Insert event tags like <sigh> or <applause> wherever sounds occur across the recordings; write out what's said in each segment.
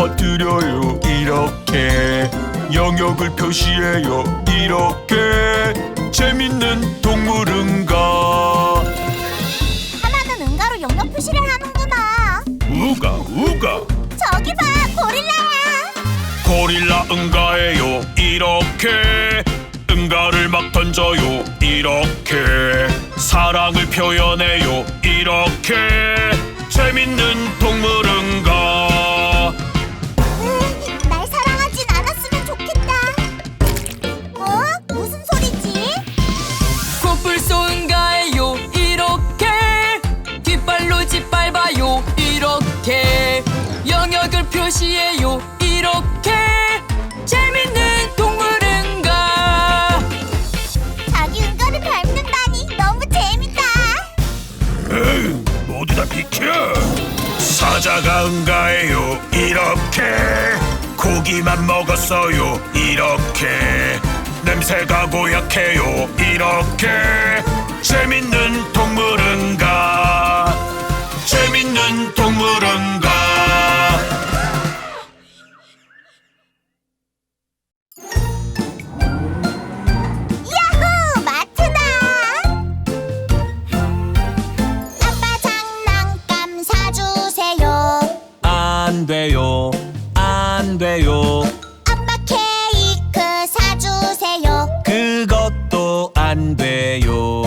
퍼뜨려요 이렇게. 영역을 표시해요 이렇게. 재밌는 동물은가? 하나는 응가로 영역 표시를 하는구나. 우가 우가. 저기 봐 고릴라야. 고릴라 응가예요 이렇게. 응가를 막 던져요 이렇게. 사랑을 표현해요 이렇게. 재밌는 동물은 고기만 먹었어요. 이렇게 냄새가 고약해요. 이렇게 재밌는 동물은가? 재밌는 동물은가? 안 돼요. 안 돼요. 아빠 케이크 사주세요. 그것도 안 돼요.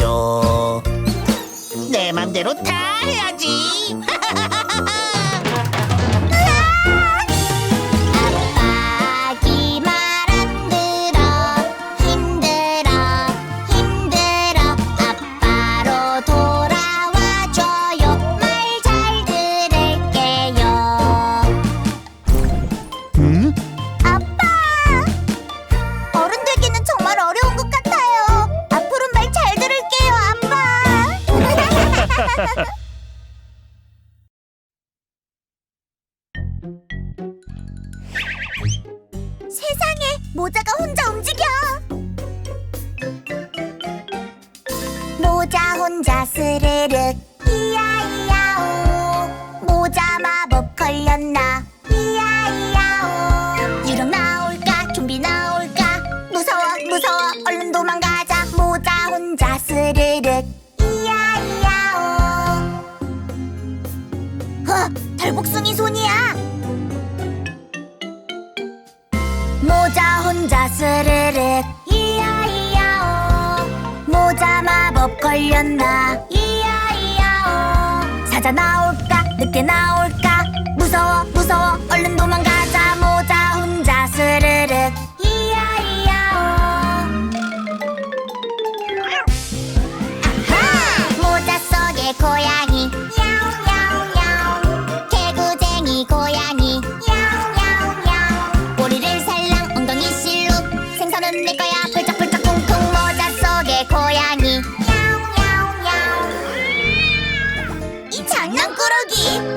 yo. 움직여. 모자 혼자 스르륵 걸렸나? 이야 이야 오. 사자 나올까? 늦게 나올까? 무서워 무서워. 얼른 도망가자. 모자 혼자 스르륵. 이야 이야 오. 아하! 모자 속에 고양이. 야옹 야옹 야옹. 개구쟁이 고양이. 야옹 야옹 야옹. 꼬리를 살랑 엉덩이 실룩. 생선은 내 거야.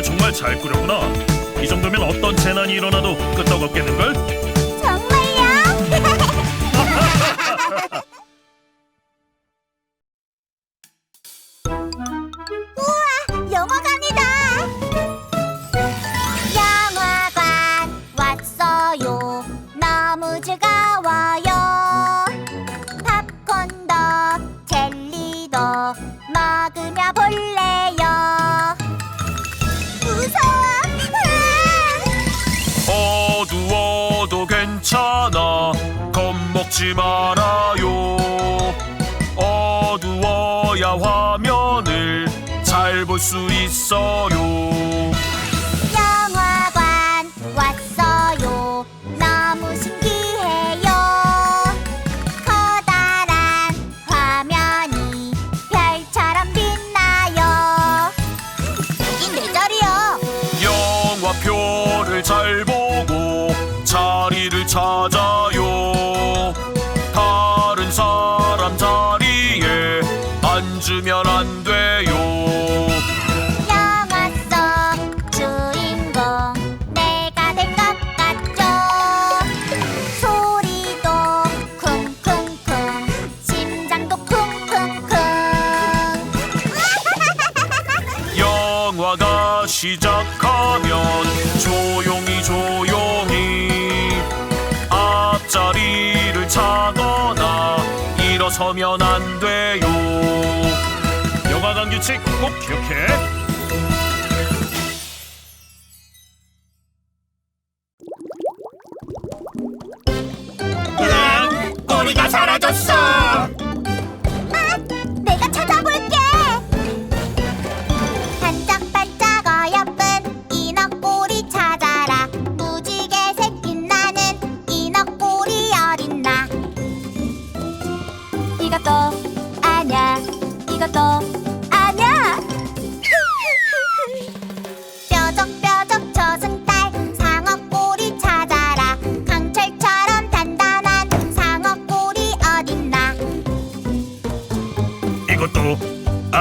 계획을 정말 잘 꾸렸구나. 이 정도면 어떤 재난이 일어나도 끄떡없겠는걸? <laughs> 너무 즐거워요. 잊지 말아요. 어두워야 화면을 잘 볼 수 있어요. 시작하면 조용히 조용히 앞자리를 차거나 일어서면 안 돼요 영화관 규칙 꼭 기억해 꼬리가 사라졌어.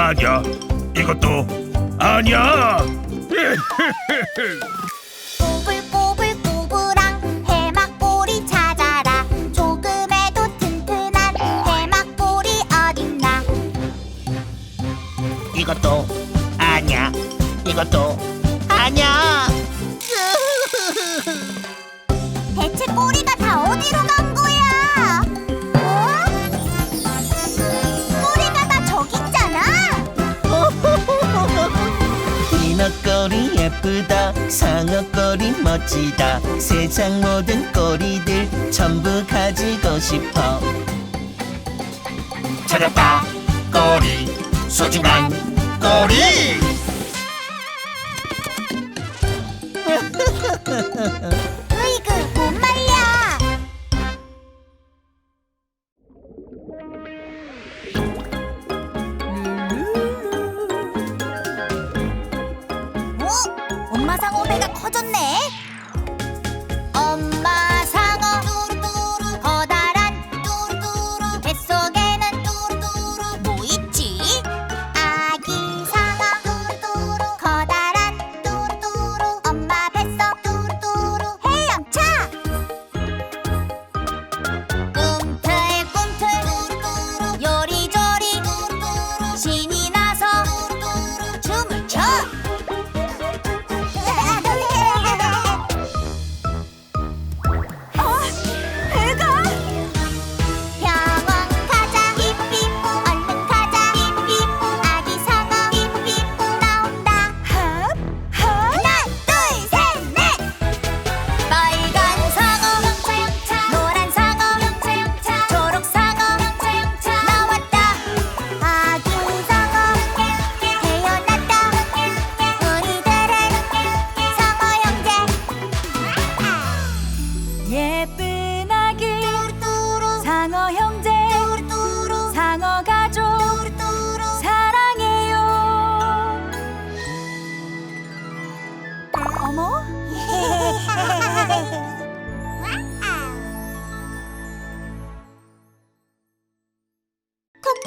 아니야 이것도 아니야 꼬불꼬불 꼬부랑 해막꼬리 찾아라 조금에도 튼튼한 해막꼬리 어딨나 이것도 아니야. 이것도 아니야. <laughs> 대체 꼬리가 다 어디로 간 꼬리 예쁘다. 상어 꼬리 멋지다. 세상 모든 꼬리들 전부 가지고 싶어. 찾았다. 꼬리. 소중한 꼬리 <laughs> 커졌네.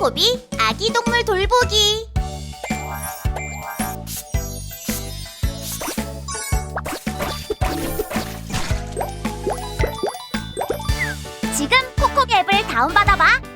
코코비 아기 동물 돌보기. 지금 코코 앱을 다운받아봐